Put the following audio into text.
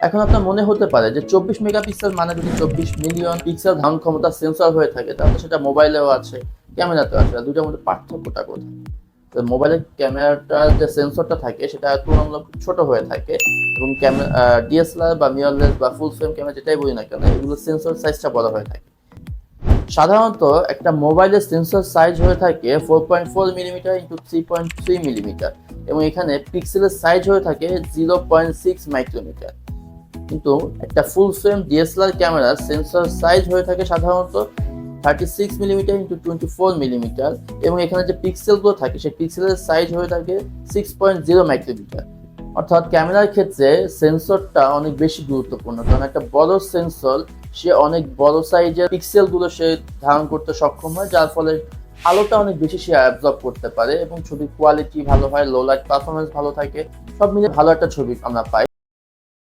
এখন আপনার মনে হতে পারে যে চব্বিশ মেগাপিক্সেল মানে যদি চব্বিশ মিলিয়ন পিক্সেল ধারণ ক্ষমতা সেন্সর হয়ে থাকে, তাহলে সেটা মোবাইলেও আছে, ক্যামেরাতেও আছে দুটার মধ্যে পার্থক্যটা কোথায়? তো মোবাইলের ক্যামেরাটার যে সেন্সরটা থাকে, সেটা তুলনামূলক ছোট হয়ে থাকে, এবং ক্যামেরা ডিএসএলআর বা মিররলেস বা ফুল ফ্রেম ক্যামেরা যেটাই বলি না কেন, এগুলো সেন্সর সাইজটা বড় হয়ে থাকে। সাধারণত একটা মোবাইলের সেন্সর সাইজ হয়ে থাকে four point four millimetre into three point three millimetre এবং এখানে পিক্সেলের সাইজ হয়ে থাকে জিরো পয়েন্ট সিক্স মাইক্রোমিটার কিন্তু একটা ফুল ফ্রেম ডিএসএলআর ক্যামেরার সেন্সর সাইজ হয়ে থাকে সাধারণত thirty six millimetre into twenty four millimetre এবং এখানে যে পিক্সেলগুলো থাকে, সেই পিক্সেলের সাইজ হয়ে থাকে সিক্স পয়েন্ট জিরো মাইক্রোমিটার অর্থাৎ ক্যামেরার ক্ষেত্রে সেন্সরটা অনেক বেশি গুরুত্বপূর্ণ, কারণ একটা বড় সেন্সর সে অনেক বড় সাইজের পিক্সেলগুলো সে ধারণ করতে সক্ষম হয়, যার ফলে আলোটা অনেক বেশি সে অ্যাবজর্ব করতে পারে এবং ছবির কোয়ালিটি ভালো হয় লো লাইট পারফরমেন্স ভালো থাকে, সব মিলে ভালো একটা ছবি আমরা পাই।